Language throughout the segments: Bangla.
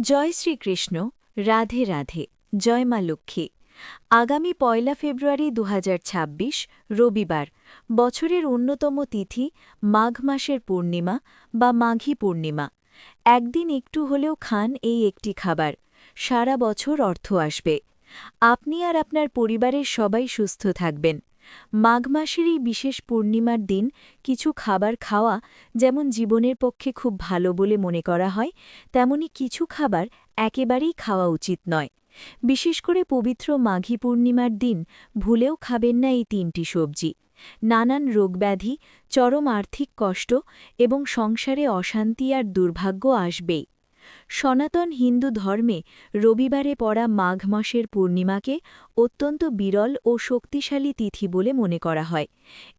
জয় শ্রীকৃষ্ণ, রাধে রাধে, জয় মা লক্ষ্মী। আগামী পয়লা ফেব্রুয়ারি দু হাজার ছাব্বিশ, রবিবার, বছরের অন্যতম তিথি মাঘ মাসের পূর্ণিমা বা মাঘী পূর্ণিমা। একদিন একটু হলেও খান এই একটি খাবার, সারা বছর অর্থ আসবে। আপনি আর আপনার পরিবারের সবাই সুস্থ থাকবেন। মাঘ মাসের এই বিশেষ পূর্ণিমার দিন কিছু খাবার খাওয়া যেমন জীবনের পক্ষে খুব ভালো বলে মনে করা হয়, তেমনি কিছু খাবার একেবারেই খাওয়া উচিত নয়। বিশেষ করে পবিত্র মাঘী পূর্ণিমার দিন ভুলেও খাবেন না এই তিনটি সবজি। নানান রোগব্যাধি, চরম আর্থিক কষ্ট এবং সংসারে অশান্তি আর দুর্ভাগ্য আসবেই। সনাতন হিন্দু ধর্মে রবিবারে পড়া মাঘ মাসের পূর্ণিমাকে অত্যন্ত বিরল ও শক্তিশালী তিথি বলে মনে করা হয়।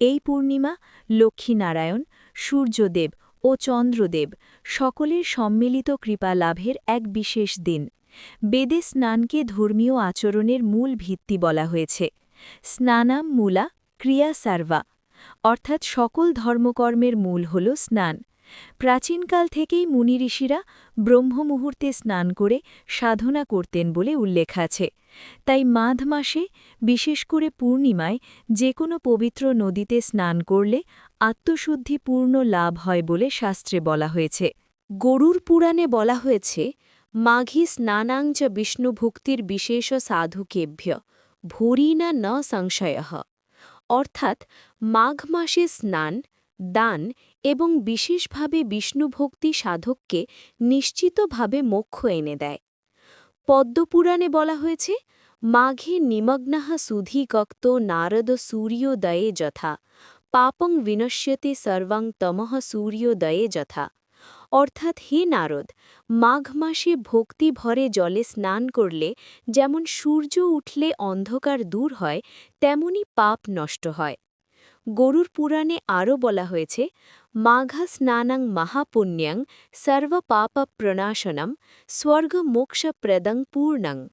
এই পূর্ণিমা লক্ষ্মীনারায়ণ, সূর্যদেব ও চন্দ্রদেব সকলের সম্মিলিত কৃপা লাভের এক বিশেষ দিন। বেদে স্নানকে ধর্মীয় আচরণের মূল ভিত্তি বলা হয়েছে। স্নানাম মূলা ক্রিয়া সার্ভা অর্থাৎ সকল ধর্মকর্মের মূল হল স্নান। প্রাচীনকাল থেকেই মুনি মুনিঋষিরা ব্রহ্মমুহূর্তে স্নান করে সাধনা করতেন বলে উল্লেখ আছে। তাই মাঘ মাসে, বিশেষ করে পূর্ণিমায় যে কোনো পবিত্র নদীতে স্নান করলে আত্মশুদ্ধিপূর্ণ লাভ হয় বলে শাস্ত্রে বলা হয়েছে। গরুর পুরাণে বলা হয়েছে, মাঘি স্নানাঞ্চ বিষ্ণুভুক্তির বিশেষ সাধুকেভ্য ভূরিনা ন সংশয়। অর্থাৎ, মাঘ মাসে স্নান দান এবং বিশেষভাবে বিষ্ণুভক্তি সাধককে নিশ্চিতভাবে মোক্ষ এনে দেয়। পদ্মপুরাণে বলা হয়েছে, মাঘে নিমগ্নাহ সুধিকক্ত নারদ সূর্যোদয়ে যথা, পাপং বিনশ্যতে সর্বাং তমঃ সূর্যোদয়ে যথা। অর্থাৎ হে নারদ, মাঘ মাসে ভক্তি ভরে জলে স্নান করলে যেমন সূর্য উঠলে অন্ধকার দূর হয়, তেমনি পাপ নষ্ট হয়। গরুর পুরাণে আরও বলা হয়েছে, মাঘা স্নানাং মহাপুণ্যং সর্বপাপ প্রণাশনম স্বর্গমোক্ষপ্রদং পূর্ণং।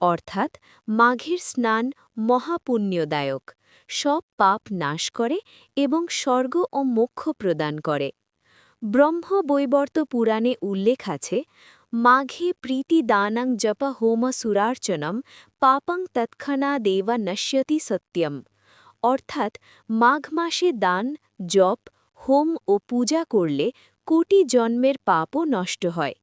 অর্থাৎ, মাঘের স্নান মহাপুণ্যদায়ক, সব পাপ নাশ করে এবং স্বর্গ ও মোক্ষ প্রদান করে। ব্রহ্ম বৈবর্ত পুরাণে উল্লেখ আছে, মাঘে প্রীতি দানাং জপ হোম সুরার্চনম পাপং তৎক্ষণাদেবা নশ্যতি সত্যম। অর্থাৎ মাঘ মাসে দান, জপ, হোম ও পূজা করলে কোটি জন্মের পাপও নষ্ট হয়।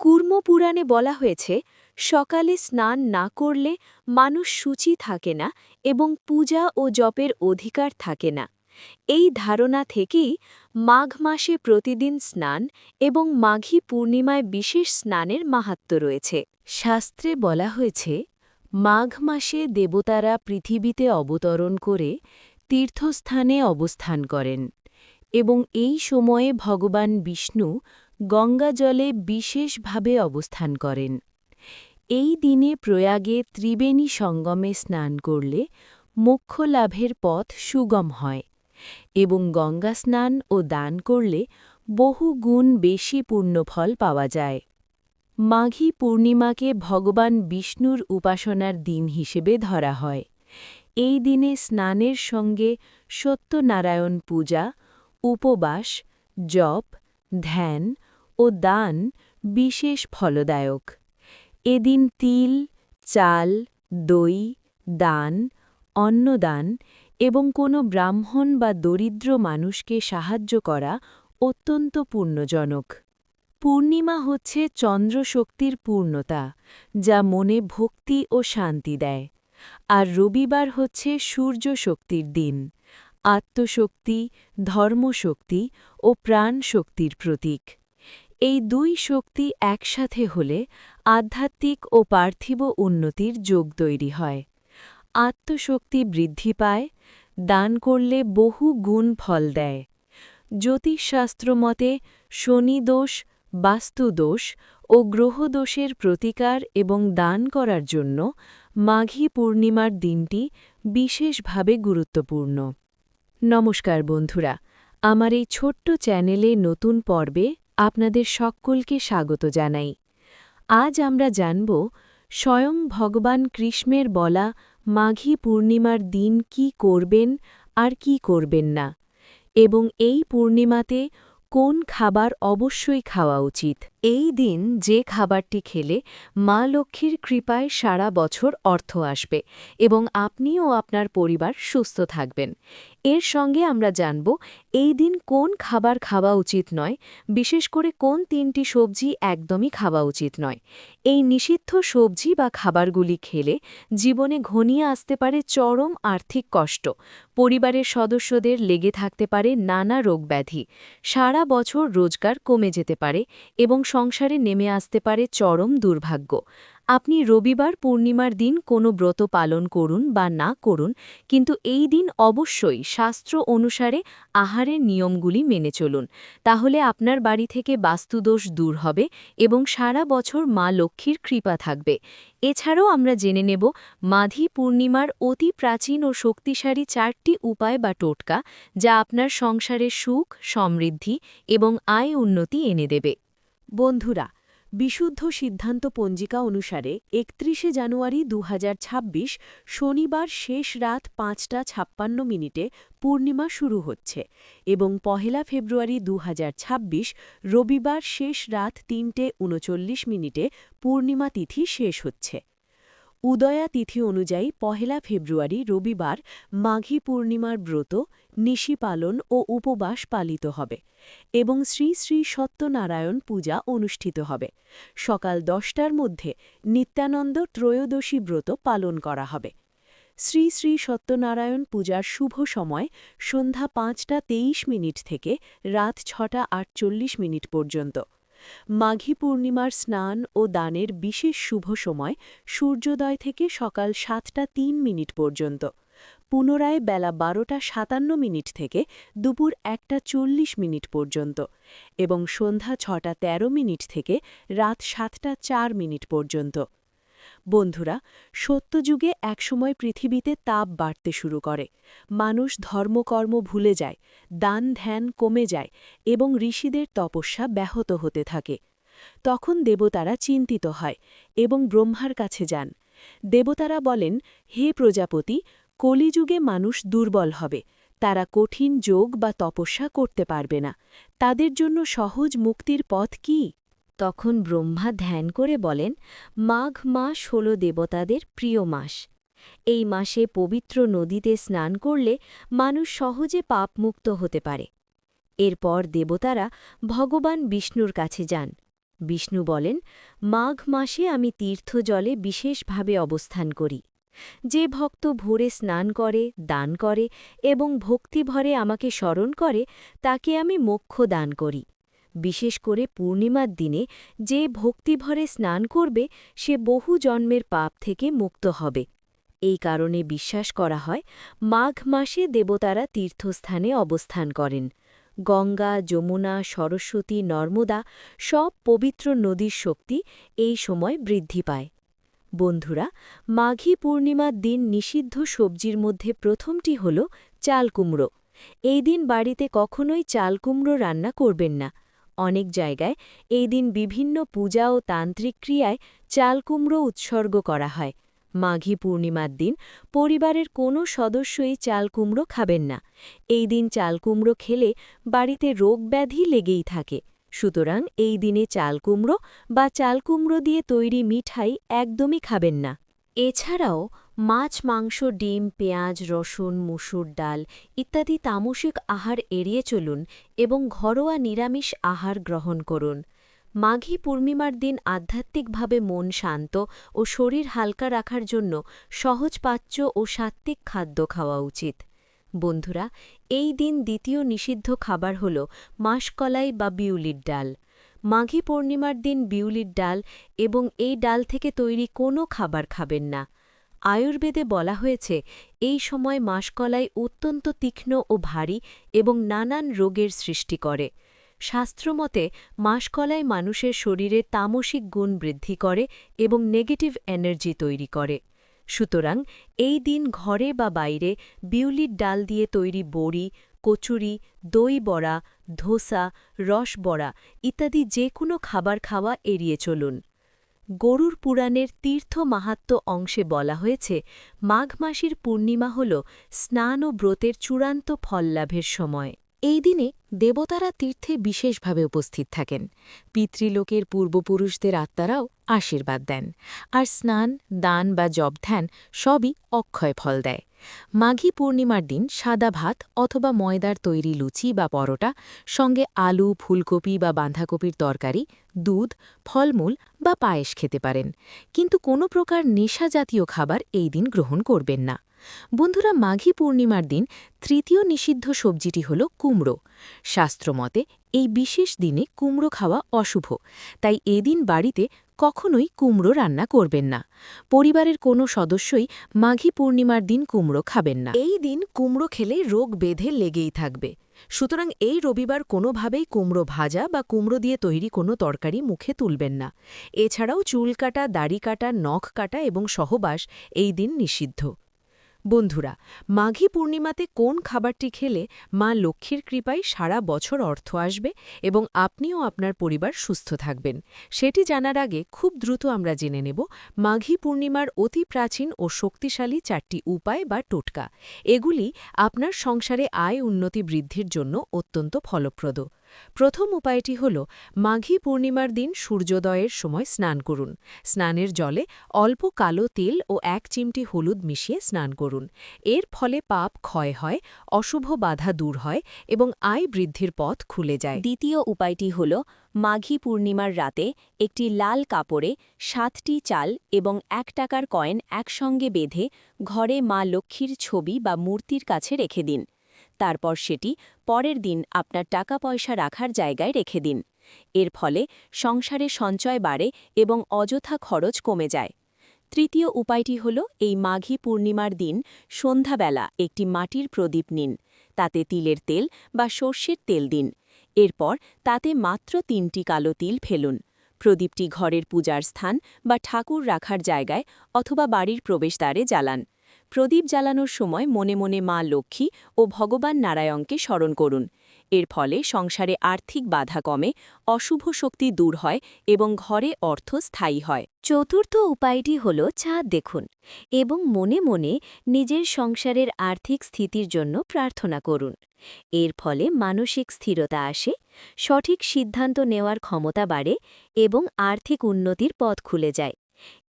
কুর্মপুরাণে বলা হয়েছে, সকালে স্নান না করলে মানুষ সূচি থাকে না এবং পূজা ও জপের অধিকার থাকে না। এই ধারণা থেকেই মাঘ মাসে প্রতিদিন স্নান এবং মাঘী পূর্ণিমায় বিশেষ স্নানের মাহাত্ম রয়েছে। শাস্ত্রে বলা হয়েছে মাঘ মাসে দেবতারা পৃথিবীতে অবতরণ করে তীর্থস্থানে অবস্থান করেন এবং এই সময়ে ভগবান বিষ্ণু গঙ্গা জলে বিশেষভাবে অবস্থান করেন। এই দিনে প্রয়াগে ত্রিবেণী সঙ্গমে স্নান করলে মোক্ষ লাভের পথ সুগম হয় এবং গঙ্গা স্নান ও দান করলে বহু গুণ বেশি পূর্ণফল পাওয়া যায়। মাঘী পূর্ণিমাকে ভগবান বিষ্ণুর উপাসনার দিন হিসেবে ধরা হয়। এই দিনে স্নানের সঙ্গে সত্যনারায়ণ পূজা, উপবাস, জপ, ধ্যান ও দান বিশেষ ফলদায়ক। এদিন তিল, চাল, দই, দান, অন্নদান এবং কোনো ব্রাহ্মণ বা দরিদ্র মানুষকে সাহায্য করা অত্যন্ত পূর্ণজনক পূর্ণিমা হচ্ছে চন্দ্রশক্তির পূর্ণতা, যা মনে ভক্তি ও শান্তি দেয়। আর রবিবার হচ্ছে সূর্য শক্তির দিন, আত্মশক্তি, ধর্মশক্তি ও প্রাণ শক্তির প্রতীক। এই দুই শক্তি একসাথে হলে আধ্যাত্মিক ও পার্থিব উন্নতির যোগ তৈরি হয়। আত্মশক্তি বৃদ্ধি পায়, দান করলে বহু গুণ ফল দেয়। জ্যোতিষশাস্ত্র মতে শনিদোষ বাস্তুদোষ ও গ্রহদোষের প্রতিকার এবং দান করার জন্য মাঘী পূর্ণিমার দিনটি বিশেষভাবে গুরুত্বপূর্ণ। নমস্কার বন্ধুরা, আমার এই ছোট্ট চ্যানেলে নতুন পর্বে আপনাদের সকলকে স্বাগত জানাই। আজ আমরা জানব স্বয়ং ভগবান কৃষ্ণের বলা মাঘী পূর্ণিমার দিন কি করবেন আর কি করবেন না, এবং এই পূর্ণিমাতে কোন খাবার অবশ্যই খাওয়া উচিত? এই দিন যে খাবারটি খেলে মা লক্ষ্মীর কৃপায় সারা বছর অর্থ আসবে এবং আপনি ও আপনার পরিবার সুস্থ থাকবেন। এর সঙ্গে আমরা জানব এই দিন কোন খাবার খাওয়া উচিত নয়, বিশেষ করে কোন তিনটি সবজি একদমই খাওয়া উচিত নয়। এই নিষিদ্ধ সবজি বা খাবারগুলি খেলে জীবনে ঘনিয়ে আসতে পারে চরম আর্থিক কষ্ট, পরিবারের সদস্যদের লেগে থাকতে পারে নানা রোগব্যাধি, সারা বছর রোজগার কমে যেতে পারে এবং সংসারে নেমে আসতে পারে চরম দুর্ভাগ্য। আপনি রবিবার পূর্ণিমার দিন কোনো ব্রত পালন করুন বা না করুন, কিন্তু এই দিন অবশ্যই শাস্ত্র অনুসারে আহারের নিয়মগুলি মেনে চলুন। তাহলে আপনার বাড়ি থেকে বাস্তুদোষ দূর হবে এবং সারা বছর মা লক্ষ্মীর কৃপা থাকবে। এছাড়াও আমরা জেনে নেব, মাঘী পূর্ণিমার অতি প্রাচীন ও শক্তিশালী চারটি উপায় বা টোটকা যা আপনার সংসারে সুখ, সমৃদ্ধি এবং আয় উন্নতি এনে দেবে। বন্ধুরা, বিশুদ্ধ সিদ্ধান্ত পঞ্জিকা অনুসারে একত্রিশে জানুয়ারি দুহাজার ছাব্বিশ শনিবার শেষ রাত পাঁচটা ছাপ্পান্ন মিনিটে পূর্ণিমা শুরু হচ্ছে এবং পহেলা ফেব্রুয়ারি দুহাজার ছাব্বিশ রবিবার শেষ রাত তিনটে উনচল্লিশ মিনিটে পূর্ণিমা তিথি শেষ হচ্ছে। উদয়া তিথি অনুযায়ী পহেলা ফেব্রুয়ারি রবিবার মাঘী পূর্ণিমার ব্রত, নিশি পালন ও উপবাস পালিত হবে এবং শ্রী শ্রী সত্যনারায়ণ পূজা অনুষ্ঠিত হবে। সকাল দশটার মধ্যে নিত্যানন্দ ত্রয়োদশী ব্রত পালন করা হবে। শ্রী শ্রী সত্যনারায়ণ পূজার শুভ সময় সন্ধ্যা পাঁচটা তেইশ মিনিট থেকে রাত ছটা আটচল্লিশ মিনিট পর্যন্ত। মাঘী পূর্ণিমার স্নান ও দানের বিশেষ শুভ সময় সূর্যোদয় থেকে সকাল সাতটা তিন মিনিট পর্যন্ত। পুনরায় বেলা বারোটা সাতান্ন মিনিট থেকে দুপুর একটা চল্লিশ মিনিট পর্যন্ত এবং সন্ধ্যা ছটা ১৩ মিনিট থেকে রাত সাতটা চার মিনিট পর্যন্ত। বন্ধুরা, সত্যযুগে একসময় পৃথিবীতে তাপ বাড়তে শুরু করে। মানুষ ধর্মকর্ম ভুলে যায় দান ধ্যান কমে যায় এবং ঋষিদের তপস্যা ব্যাহত হতে থাকে। তখন দেবতারা চিন্তিত হয় এবং ব্রহ্মার কাছে যান। দেবতারা বলেন, হে প্রজাপতি, কলিযুগে মানুষ দুর্বল হবে। তারা কঠিন যোগ বা তপস্যা করতে পারবে না। তাদের জন্য সহজ মুক্তির পথ কি? তখন ব্রহ্মা ধ্যান করে বলেন, মাঘ মাস হল দেবতাদের প্রিয় মাস। এই মাসে পবিত্র নদীতে স্নান করলে মানুষ সহজে পাপমুক্ত হতে পারে। এরপর দেবতারা ভগবান বিষ্ণুর কাছে যান। বিষ্ণু বলেন, মাঘ মাসে আমি তীর্থজলে বিশেষভাবে অবস্থান করি। যে ভক্ত ভোরে স্নান করে, দান করে এবং ভক্তিভরে আমাকে স্মরণ করে, তাকে আমি মোক্ষ দান করি। বিশেষ করে পূর্ণিমার দিনে যে ভক্তিভরে স্নান করবে, সে বহু জন্মের পাপ থেকে মুক্ত হবে। এই কারণে বিশ্বাস করা হয়, মাঘ মাসে দেবতারা তীর্থস্থানে অবস্থান করেন। গঙ্গা, যমুনা, সরস্বতী, নর্মদা সব পবিত্র নদীর শক্তি এই সময় বৃদ্ধি পায়। বন্ধুরা, মাঘী পূর্ণিমার দিন নিষিদ্ধ সবজির মধ্যে প্রথমটি হল চাল কুমড়ো। এই দিন বাড়িতে কখনোই চাল কুমড়ো রান্না করবেন না। অনেক জায়গায় এই দিন বিভিন্ন পূজা ও তান্ত্রিক ক্রিয়ায় চালকুমড়ো উৎসর্গ করা হয়। মাঘী পূর্ণিমার দিন পরিবারের কোনো সদস্যই চালকুমড়ো খাবেন না। এই দিন চালকুমড়ো খেলে বাড়িতে রোগব্যাধি লেগেই থাকে। সুতরাং এই দিনে চালকুমড়ো বা চালকুমড়ো দিয়ে তৈরি মিঠাই একদমই খাবেন না। এছাড়াও মাছ, মাংস, ডিম, পেঁয়াজ, রসুন, মুসুর ডাল ইত্যাদি তামসিক আহার এড়িয়ে চলুন এবং ঘরোয়া নিরামিষ আহার গ্রহণ করুন। মাঘী পূর্ণিমার দিন আধ্যাত্মিকভাবে মন শান্ত ও শরীর হালকা রাখার জন্য সহজপাচ্য ও সাত্ত্বিক খাদ্য খাওয়া উচিত। বন্ধুরা, এই দিন দ্বিতীয় নিষিদ্ধ খাবার হল মাসকলাই বা বিউলির ডাল। মাঘী পূর্ণিমার দিন বিউলির ডাল এবং এই ডাল থেকে তৈরি কোনো খাবার খাবেন না। আয়ুর্বেদে বলা হয়েছে, এই সময় মাসকলাই অত্যন্ত তীক্ষ্ণ ও ভারী এবং নানান রোগের সৃষ্টি করে। শাস্ত্রমতে, মাসকলাই মানুষের শরীরে তামসিক গুণ বৃদ্ধি করে এবং নেগেটিভ এনার্জি তৈরি করে। সুতরাং, এই দিন ঘরে বা বাইরে বিউলির ডাল দিয়ে তৈরি বড়ি, কচুরি, দই বড়া, ধোসা, রস বড়া ইত্যাদি যে কোনো খাবার খাওয়া এড়িয়ে চলুন। গরুর পুরাণের তীর্থ মাহাত্ম অংশে বলা হয়েছে, মাঘ মাসির পূর্ণিমা হল স্নান ও ব্রতের চূড়ান্ত ফল লাভের সময়। এই দিনে দেবতারা তীর্থে বিশেষভাবে উপস্থিত থাকেন। পিতৃলোকের পূর্বপুরুষদের আত্মারাও আশীর্বাদ দেন। আর স্নান, দান বা জবধ্যান সবই অক্ষয় ফল দেয়। মাঘী পূর্ণিমার দিন সাদা ভাত অথবা ময়দার তৈরি লুচি বা পরোটা, সঙ্গে আলু, ফুলকপি বা বাঁধাকপির তরকারি দুধ, ফলমূল বা পায়েস খেতে পারেন। কিন্তু কোনো প্রকার নেশা জাতীয় খাবার এই দিন গ্রহণ করবেন না। বন্ধুরা, মাঘী পূর্ণিমার দিন তৃতীয় নিষিদ্ধ সবজিটি হল কুমড়ো। শাস্ত্রমতে এই বিশেষ দিনে কুমড়ো খাওয়া অশুভ। তাই এদিন বাড়িতে কখনোই কুমড়ো রান্না করবেন না। পরিবারের কোনো সদস্যই মাঘী পূর্ণিমার দিন কুমড়ো খাবেন না। এই দিন কুমড়ো খেলে রোগ বেঁধে লেগেই থাকবে। সুতরাং এই রবিবার কোনোভাবেই কুমড়ো ভাজা বা কুমড়ো দিয়ে তৈরি কোনো তরকারি মুখে তুলবেন না। এছাড়াও চুল কাটা, দাড়ি কাটা, নখ কাটা এবং সহবাস এই দিন নিষিদ্ধ। বন্ধুরা, মাঘী পূর্ণিমাতে কোন খাবারটি খেলে মা লক্ষ্মীর কৃপায় সারা বছর অর্থ আসবে এবং আপনিও আপনার পরিবার সুস্থ থাকবেন? সেটি জানার আগে খুব দ্রুত আমরা জেনে নেব মাঘী পূর্ণিমার অতি প্রাচীন ও শক্তিশালী চারটি উপায় বা টোটকা। এগুলি আপনার সংসারে আয় উন্নতি বৃদ্ধির জন্য অত্যন্ত ফলপ্রদ। প্রথম উপায়টি হল, মাঘী পূর্ণিমার দিন সূর্যোদয়ের সময় স্নান করুন। স্নানের জলে অল্প কালো তেল ও এক চিমটি হলুদ মিশিয়ে স্নান করুন। এর ফলে পাপ ক্ষয় হয়, অশুভ বাধা দূর হয় এবং আয় বৃদ্ধির পথ খুলে যায়। দ্বিতীয় উপায়টি হল, মাঘী পূর্ণিমার রাতে একটি লাল কাপড়ে সাতটি চাল এবং এক টাকার কয়েন একসঙ্গে বেঁধে ঘরে মা লক্ষ্মীর ছবি বা মূর্তির কাছে রেখে দিন। তারপর সেটি পরের দিন আপনার টাকা পয়সা রাখার জায়গায় রেখে দিন। এর ফলে সংসারে সঞ্চয় বাড়ে এবং অযথা খরচ কমে যায়। তৃতীয় উপায়টি হল এই মাঘী পূর্ণিমার দিন সন্ধ্যাবেলা একটি মাটির প্রদীপ নিন। তাতে তিলের তেল বা সর্ষের তেল দিন। এরপর তাতে মাত্র তিনটি কালো তিল ফেলুন। প্রদীপটি ঘরের পূজার স্থান বা ঠাকুর রাখার জায়গায় অথবা বাড়ির প্রবেশদ্বারে জ্বালান। প্রদীপ জ্বালানোর সময় মনে মনে মা লক্ষ্মী ও ভগবান নারায়ণকে স্মরণ করুন। এর ফলে সংসারে আর্থিক বাধা কমে, অশুভ শক্তি দূর হয় এবং ঘরে অর্থ স্থায়ী হয়। চতুর্থ উপায়টি হল চাঁদ দেখুন এবং মনে মনে নিজের সংসারের আর্থিক স্থিতির জন্য প্রার্থনা করুন। এর ফলে মানসিক স্থিরতা আসে, সঠিক সিদ্ধান্ত নেওয়ার ক্ষমতা বাড়ে এবং আর্থিক উন্নতির পথ খুলে যায়।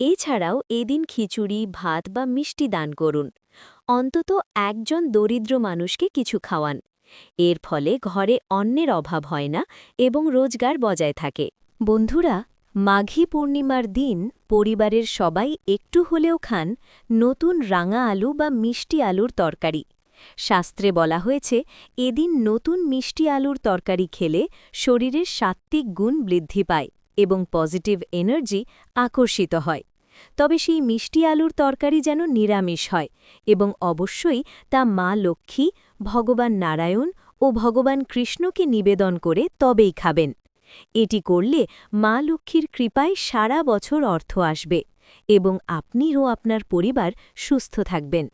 এছাড়াও এদিন খিচুড়ি, ভাত বা মিষ্টি দান করুন। অন্তত একজন দরিদ্র মানুষকে কিছু খাওয়ান। এর ফলে ঘরে অন্যের অভাব হয় না এবং রোজগার বজায় থাকে। বন্ধুরা, মাঘী পূর্ণিমার দিন পরিবারের সবাই একটু হলেও খান নতুন রাঙা আলু বা মিষ্টি আলুর তরকারি। শাস্ত্রে বলা হয়েছে, এদিন নতুন মিষ্টি আলুর তরকারি খেলে শরীরের সাত্ত্বিক গুণ বৃদ্ধি পায়। এবং পজিটিভ এনার্জি আকর্ষিত হয়। তবে সেই মিষ্টি আলুর তরকারি যেন নিরামিষ হয় এবং অবশ্যই তা মা লক্ষ্মী, ভগবান নারায়ণ ও ভগবান কৃষ্ণকে নিবেদন করে তবেই খাবেন। এটি করলে মা লক্ষ্মীর কৃপায় সারা বছর অর্থ আসবে এবং আপনি ও আপনার পরিবার সুস্থ থাকবেন।